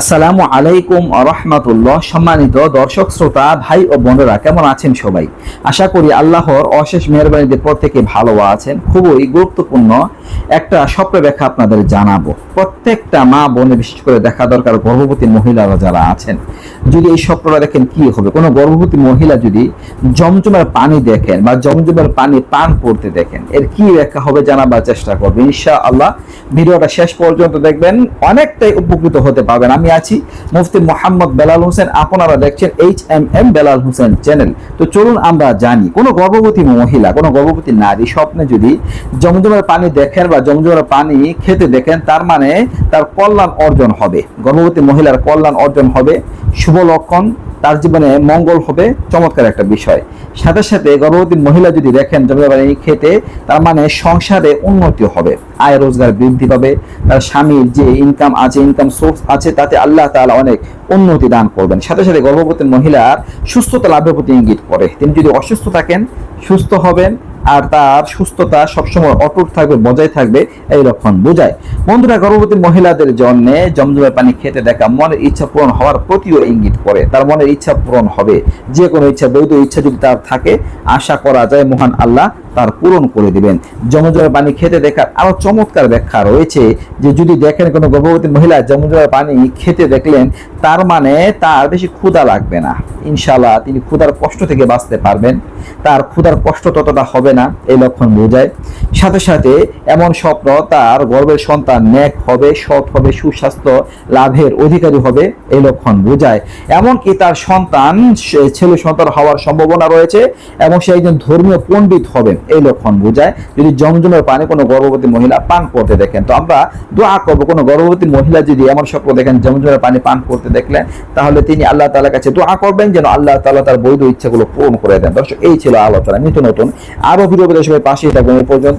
আসসালামু আলাইকুম রহমতুল্লাহ। সম্মানিত দর্শক, শ্রোতা, ভাই ও বোনেরা, কেমন আছেন সবাই? আশা করি আল্লাহর অশেষ মেহরবানিতে প্রত্যেকে ভালো আছেন। খুবই গুরুত্বপূর্ণ একটা স্বপ্ন ব্যাখ্যা আপনাদের জানাব। প্রত্যেকটা মা বোনে বিশেষ করে দেখা দরকার গর্ভবতী মহিলারা যারা আছেন। যদি এই স্বপ্নটা দেখেন, কি হবে? কোনো গর্ভবতী মহিলা যদি জমজমের পানি দেখেন বা জমজমের পানি পান করতে দেখেন, এর কি ব্যাখ্যা হবে জানাবার চেষ্টা করবেন ইনশা আল্লাহ ভিডিওটা শেষ পর্যন্ত দেখবেন। অনেকটাই উপকৃত হতে পারবেন। আমি আছি, মুফতি মোহাম্মদ বেলাল হোসেন, আপনারা দেখছেন H M M Belal Hossain channel তো চলুন আমরা জানি, কোনো গর্ভবতী মহিলা, কোনো গর্ভবতী নারী স্বপ্নে যদি জমজমের পানি দেখেন বা জমজমের পানি খেতে দেখেন, তার মানে তার কল্যাণ অর্জন হবে। গর্ভবতী মহিলার কল্যাণ অর্জন হবে। শুভ লক্ষণ তার জীবনে মঙ্গল হবে চমৎকার একটা বিষয়। সাথে সাথে গর্ভবতী মহিলা যদি দেখেন জমিদারবাড়ি খেতে, তার মানে সংসারে উন্নতি হবে, আয় রোজগার বৃদ্ধি পাবে, তার স্বামীর যে ইনকাম আছে ইনকাম সোর্স আছে, তাতে আল্লাহ তালা অনেক উন্নতি দান করবেন। সাথে সাথে গর্ভবতী মহিলার সুস্থতা লাভের প্রতি ইঙ্গিত করে। তিনি যদি অসুস্থ থাকেন, সুস্থ হবেন আর তার সুস্থতা সবসময় অটুট থাকবে, বজায় থাকবে, এই লক্ষণ বোঝায়। বন্ধুরা, গর্ভবতী মহিলাদের জন্য জমজমের পানি খেতে দেখা মনের ইচ্ছা পূরণ হওয়ার প্রতিও ইঙ্গিত করে। তার মনের ইচ্ছা পূরণ হবে। যে কোনো ইচ্ছা, বৈধ ইচ্ছা যদি তার থাকে, আশা করা যায় মহান আল্লাহ তার পূরণ করে দিবেন। জমজমের পানি খেতে দেখার আরও চমৎকার ব্যাখ্যা রয়েছে যে যদি দেখেন কোনো গর্ভবতী মহিলা জমজমের পানি খেতে দেখলেন, তার মানে তার বেশি ক্ষুধা লাগবে না। ইনশাল্লাহ তিনি ক্ষুধার কষ্ট থেকে বাঁচতে পারবেন। তার ক্ষুধার কষ্ট ততটা হবে না, এই লক্ষণ বোঝায়। সাথে সাথে এমন স্বপ্ন তার গর্ভের সন্তান ন্যাক হবে, সৎ হবে, সুস্বাস্থ্য লাভের অধিকারী হবে এই লক্ষণ বোঝায়। এমনকি তার সন্তান ছেলে সন্তান হওয়ার সম্ভাবনা রয়েছে এবং সে একজন ধর্মীয় পণ্ডিত হবেন এই লক্ষণ বোঝায়। যদি জমজমের পানি কোনো গর্ভবতী মহিলা পান করতে দেখেন, তো আমরা দোয়া করব কোনো গর্ভবতী মহিলা যদি এমন স্বপ্ন দেখেন, জমজমের পানি পান করতে দেখলেন, তাহলে তিনি আল্লাহ তালার কাছে দোয়া করবেন যেন আল্লাহ তালা তার বৈধ ইচ্ছাগুলো পূরণ করে দেন। দর্শক, এই ছিল আলোচনা। নিত্য নতুন আরও ভিডিও সবাই পাশে থাকবেন এই পর্যন্ত